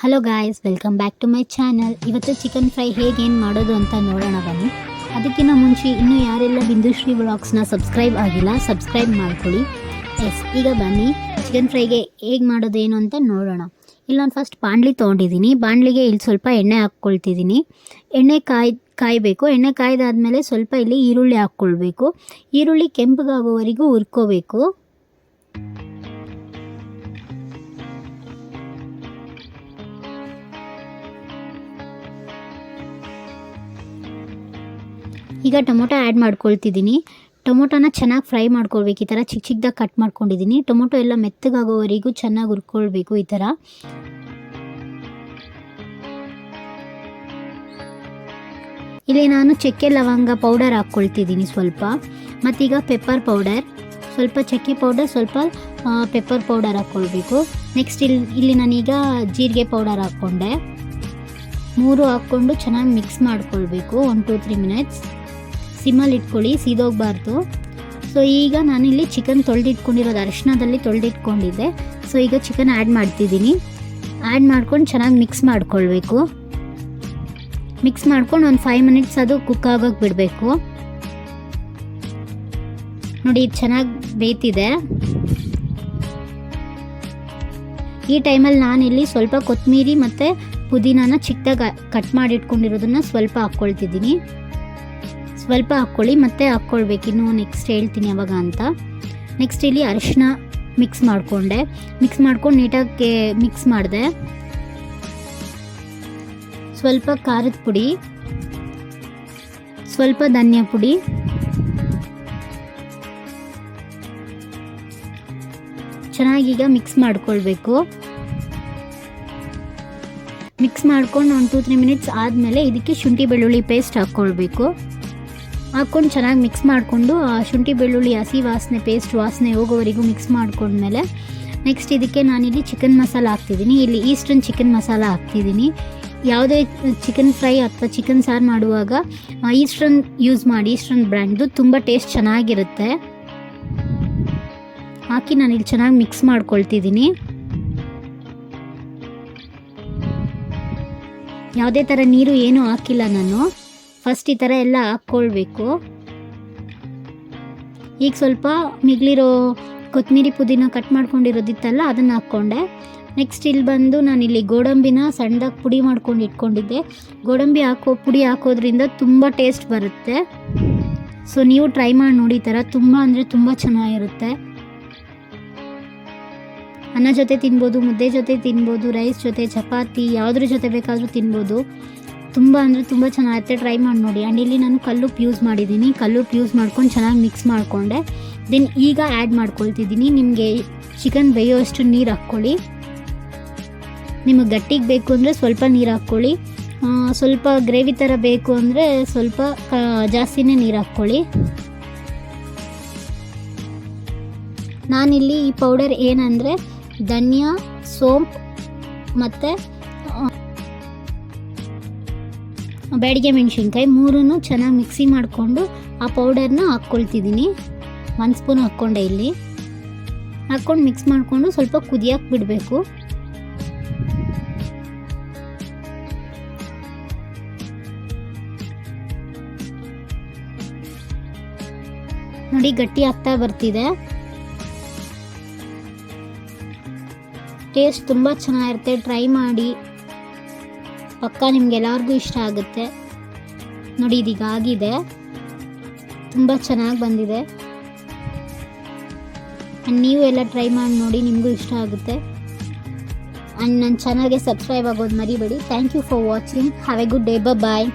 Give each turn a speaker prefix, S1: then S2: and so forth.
S1: Hello guys welcome back to my channel ಇವತ್ತು chicken fry ಹೇಗೆ ಮಾಡೋದು ಅಂತ ನೋಡೋಣ ಬನ್ನಿ. ಅದಕ್ಕಿಂತ ಮುಂಚೆ ಇನ್ನೂ ಯಾರೆಲ್ಲ ಬಿಂದುಶ್ರೀ ವ್ಲಾಗ್ಸ್ನ ಸಬ್ಸ್ಕ್ರೈಬ್ ಆಗಿಲ್ಲ ಸಬ್ಸ್ಕ್ರೈಬ್ ಮಾಡ್ಕೊಳ್ಳಿ. ಎಸ್ ಈಗ ಬನ್ನಿ ಚಿಕನ್ ಫ್ರೈಗೆ ಹೇಗೆ ಮಾಡೋದು ಏನು ಅಂತ ನೋಡೋಣ. ಇಲ್ಲಿ ನಾನು ಫಸ್ಟ್ ಬಾಣಲಿ ತೊಗೊಂಡಿದ್ದೀನಿ. ಬಾಣಲಿಗೆ ಇಲ್ಲಿ ಸ್ವಲ್ಪ ಎಣ್ಣೆ ಹಾಕ್ಕೊಳ್ತಿದ್ದೀನಿ. ಎಣ್ಣೆ ಕಾಯ್, ಕಾಯಬೇಕು. ಎಣ್ಣೆ ಕಾಯ್ದಾದ್ಮೇಲೆ ಸ್ವಲ್ಪ ಇಲ್ಲಿ ಈರುಳ್ಳಿ ಹಾಕ್ಕೊಳ್ಬೇಕು. ಈರುಳ್ಳಿ ಕೆಂಪಗಾಗೋವರೆಗೂ ಹುರ್ಕೋಬೇಕು. ಈಗ ಟೊಮೊಟೊ ಆ್ಯಡ್ ಮಾಡ್ಕೊಳ್ತಿದ್ದೀನಿ ಟೊಮೊಟೊನ ಚೆನ್ನಾಗಿ ಫ್ರೈ ಮಾಡ್ಕೊಳ್ಬೇಕು. ಈ ಥರ ಚಿಕ್ಕ ಚಿಕ್ಕದಾಗಿ ಕಟ್ ಮಾಡ್ಕೊಂಡಿದ್ದೀನಿ ಟೊಮೊಟೊ ಎಲ್ಲ ಮೆತ್ತಗಾಗೋವರೆಗೂ ಚೆನ್ನಾಗಿ ಹುರ್ಕೊಳ್ಬೇಕು ಈ ಥರ ಇಲ್ಲಿ ನಾನು ಚಕ್ಕೆ ಲವಂಗ ಪೌಡರ್ ಹಾಕ್ಕೊಳ್ತಿದ್ದೀನಿ ಸ್ವಲ್ಪ. ಮತ್ತೀಗ ಪೆಪ್ಪರ್ ಪೌಡರ್ ಸ್ವಲ್ಪ ಚಕ್ಕೆ ಪೌಡರ್ ಸ್ವಲ್ಪ ಪೆಪ್ಪರ್ ಪೌಡರ್ ಹಾಕ್ಕೊಳ್ಬೇಕು. ನೆಕ್ಸ್ಟ್ ಇಲ್ಲಿ ಇಲ್ಲಿ ನಾನೀಗ ಜೀರಿಗೆ ಪೌಡರ್ ಹಾಕ್ಕೊಂಡೆ. ಮೂರು ಹಾಕ್ಕೊಂಡು ಚೆನ್ನಾಗಿ ಮಿಕ್ಸ್ ಮಾಡ್ಕೊಳ್ಬೇಕು. ಒನ್ ಟು ತ್ರೀ ಮಿನಿಟ್ಸ್ ಸಿಮ್ಮಲ್ಲಿ ಇಟ್ಕೊಳ್ಳಿ, ಸೀದೋಗಬಾರ್ದು. ಸೊ ಈಗ ನಾನಿಲ್ಲಿ ಚಿಕನ್ ತೊಳೆದಿಟ್ಕೊಂಡಿರೋದು ಅರಿಶಿನದಲ್ಲಿ ತೊಳೆದಿಟ್ಕೊಂಡಿದ್ದೆ. ಸೊ ಈಗ ಚಿಕನ್ ಆ್ಯಡ್ ಮಾಡ್ತಿದ್ದೀನಿ. ಆ್ಯಡ್ ಮಾಡ್ಕೊಂಡು ಚೆನ್ನಾಗಿ ಮಿಕ್ಸ್ ಮಾಡ್ಕೊಳ್ಬೇಕು. ಮಿಕ್ಸ್ ಮಾಡ್ಕೊಂಡು ಒಂದು ಫೈವ್ ಮಿನಿಟ್ಸ್ ಅದು ಕುಕ್ ಆಗೋಕೆ ಬಿಡಬೇಕು. ನೋಡಿ, ಇದು ಚೆನ್ನಾಗಿ ಬೇಯ್ತಿದೆ. ಈ ಟೈಮಲ್ಲಿ ನಾನಿಲ್ಲಿ ಸ್ವಲ್ಪ ಕೊತ್ತಂಬರಿ ಮತ್ತು ಪುದೀನಾನ ಚಿಕ್ಕದಾಗಿ ಕಟ್ ಮಾಡಿ ಇಟ್ಕೊಂಡಿರೋದನ್ನ ಸ್ವಲ್ಪ ಹಾಕ್ಕೊಳ್ತಿದ್ದೀನಿ. ಸ್ವಲ್ಪ ಹಾಕ್ಕೊಳ್ಳಿ, ಮತ್ತೆ ಹಾಕ್ಕೊಳ್ಬೇಕು. ಇನ್ನು ನೆಕ್ಸ್ಟ್ ಹೇಳ್ತೀನಿ ಯಾವಾಗ ಅಂತ. ನೆಕ್ಸ್ಟ್ ಇಲ್ಲಿ ಅರಿಶಿನ ಮಿಕ್ಸ್ ಮಾಡಿಕೊಂಡೆ. ಮಿಕ್ಸ್ ಮಾಡ್ಕೊಂಡು ನೀಟಾಗಿ ಮಿಕ್ಸ್ ಮಾಡಿದೆ. ಸ್ವಲ್ಪ ಖಾರದ ಪುಡಿ, ಸ್ವಲ್ಪ ಧಾನ್ಯ ಪುಡಿ ಚೆನ್ನಾಗೀಗ ಮಿಕ್ಸ್ ಮಾಡ್ಕೊಳ್ಬೇಕು. ಮಿಕ್ಸ್ ಮಾಡ್ಕೊಂಡು ಒಂದು ಟೂ ತ್ರೀ ಮಿನಿಟ್ಸ್ ಆದಮೇಲೆ ಇದಕ್ಕೆ ಶುಂಠಿ ಬೆಳ್ಳುಳ್ಳಿ ಪೇಸ್ಟ್ ಹಾಕ್ಕೊಳ್ಬೇಕು. ಹಾಕ್ಕೊಂಡು ಚೆನ್ನಾಗಿ ಮಿಕ್ಸ್ ಮಾಡಿಕೊಂಡು, ಆ ಶುಂಠಿ, ಬೆಳ್ಳುಳ್ಳಿ, ಹಸಿ ವಾಸನೆ ಪೇಸ್ಟ್ ವಾಸನೆ ಹೋಗೋವರೆಗೂ ಮಿಕ್ಸ್ ಮಾಡ್ಕೊಂಡ್ಮೇಲೆ ನೆಕ್ಸ್ಟ್ ಇದಕ್ಕೆ ನಾನಿಲ್ಲಿ ಚಿಕನ್ ಮಸಾಲ ಹಾಕ್ತಿದ್ದೀನಿ. ಇಲ್ಲಿ ಈಸ್ಟರ್ನ್ ಚಿಕನ್ ಮಸಾಲ ಹಾಕ್ತಿದ್ದೀನಿ. ಯಾವುದೇ ಚಿಕನ್ ಫ್ರೈ ಅಥವಾ ಚಿಕನ್ ಸಾರು ಮಾಡುವಾಗ ಈಸ್ಟರ್ನ್ ಯೂಸ್ ಮಾಡಿ ಈಸ್ಟರ್ನ್ ಬ್ರ್ಯಾಂಡ್ದು ತುಂಬ ಟೇಸ್ಟ್ ಚೆನ್ನಾಗಿರುತ್ತೆ. ಹಾಕಿ ನಾನಿಲ್ಲಿ ಚೆನ್ನಾಗಿ ಮಿಕ್ಸ್ ಮಾಡ್ಕೊಳ್ತಿದ್ದೀನಿ. ಯಾವುದೇ ಥರ ನೀರು ಏನೂ ಹಾಕಿಲ್ಲ ನಾನು. ಫಸ್ಟ್ ಈ ಥರ ಎಲ್ಲ ಹಾಕ್ಕೊಳ್ಬೇಕು. ಈಗ ಸ್ವಲ್ಪ ಮಿಗ್ಲಿರೋ ಕೊತ್ತಂಬರಿ ಪುದೀನ ಕಟ್ ಮಾಡ್ಕೊಂಡಿರೋದಿತ್ತಲ್ಲ, ಅದನ್ನು ಹಾಕ್ಕೊಂಡೆ. ನೆಕ್ಸ್ಟ್ ಇಲ್ಲಿ ಬಂದು ನಾನಿಲ್ಲಿ ಗೋಡಂಬಿನ ಸಣ್ಣದಾಗಿ ಪುಡಿ ಮಾಡ್ಕೊಂಡು ಇಟ್ಕೊಂಡಿದ್ದೆ. ಗೋಡಂಬಿ ಹಾಕೋ, ಪುಡಿ ಹಾಕೋದ್ರಿಂದ ತುಂಬ ಟೇಸ್ಟ್ ಬರುತ್ತೆ. ಸೊ ನೀವು ಟ್ರೈ ಮಾಡಿ ನೋಡಿ ಥರ ತುಂಬ ಅಂದರೆ ತುಂಬ ಚೆನ್ನಾಗಿರುತ್ತೆ. ಅನ್ನ ಜೊತೆ ತಿನ್ಬೋದು, ಮುದ್ದೆ ಜೊತೆ ತಿನ್ಬೋದು ರೈಸ್ ಜೊತೆ, ಚಪಾತಿ, ಯಾವುದ್ರ ಜೊತೆ ಬೇಕಾದರೂ ತಿನ್ಬೋದು. ತುಂಬ ಅಂದರೆ ತುಂಬ ಚೆನ್ನಾಗಿರುತ್ತೆ ಟ್ರೈ ಮಾಡಿ ನೋಡಿ. ಆ್ಯಂಡ್ ಇಲ್ಲಿ ನಾನು ಕಲ್ಲುಪ್ಪು ಯೂಸ್ ಮಾಡಿದ್ದೀನಿ ಕಲ್ಲುಪ್ಪು ಯೂಸ್ ಮಾಡ್ಕೊಂಡು ಚೆನ್ನಾಗಿ ಮಿಕ್ಸ್ ಮಾಡಿಕೊಂಡೆ. ದೆನ್ ಈಗ ಆ್ಯಡ್ ಮಾಡ್ಕೊಳ್ತಿದ್ದೀನಿ ನಿಮಗೆ ಚಿಕನ್ ಬೇಯೋಷ್ಟು ನೀರು ಹಾಕ್ಕೊಳ್ಳಿ. ನಿಮಗೆ ಗಟ್ಟಿಗೆ ಬೇಕು ಅಂದರೆ ಸ್ವಲ್ಪ ನೀರು ಹಾಕ್ಕೊಳ್ಳಿ. ಸ್ವಲ್ಪ ಗ್ರೇವಿ ಥರ ಬೇಕು ಅಂದರೆ ಸ್ವಲ್ಪ ಜಾಸ್ತಿನೇ ನೀರು ಹಾಕ್ಕೊಳ್ಳಿ. ನಾನಿಲ್ಲಿ ಈ ಪೌಡರ್ ಏನಂದರೆ ಧನಿಯಾ, ಸೋಂಪು ಮತ್ತು ಬ್ಯಾಡಿಗೆ ಮೆಣಸಿನ್ಕಾಯಿ ಮೂರನ್ನು ಚೆನ್ನಾಗಿ ಮಿಕ್ಸಿ ಮಾಡಿಕೊಂಡು ಆ ಪೌಡರ್ನ ಹಾಕ್ಕೊಳ್ತಿದ್ದೀನಿ. ಒಂದು ಸ್ಪೂನ್ ಹಾಕ್ಕೊಂಡೆ ಇಲ್ಲಿ. ಹಾಕ್ಕೊಂಡು ಮಿಕ್ಸ್ ಮಾಡಿಕೊಂಡು ಸ್ವಲ್ಪ ಕುದಿಯಕ್ಕೆ ಬಿಡಬೇಕು. ನೋಡಿ ಗಟ್ಟಿ ಆಗ್ತಾ ಬರ್ತಿದೆ. ಟೇಸ್ಟ್ ತುಂಬ ಚೆನ್ನಾಗಿರುತ್ತೆ. ಟ್ರೈ ಮಾಡಿ. ಪಕ್ಕ ನಿಮ್ಗೆಲ್ಲರಿಗೂ ಇಷ್ಟ ಆಗುತ್ತೆ. ನೋಡಿ, ಇದೀಗ ಆಗಿದೆ. ತುಂಬ ಚೆನ್ನಾಗಿ ಬಂದಿದೆ. ಆ್ಯಂಡ್ ನೀವು ಎಲ್ಲ ಟ್ರೈ ಮಾಡಿ ನೋಡಿ ನಿಮಗೂ ಇಷ್ಟ ಆಗುತ್ತೆ. ಆ್ಯಂಡ್ ನನ್ನ ಚಾನಲ್ಗೆ ಸಬ್ಸ್ಕ್ರೈಬ್ ಆಗೋದು ಮರಿಬೇಡಿ. Thank you for watching have a good day bye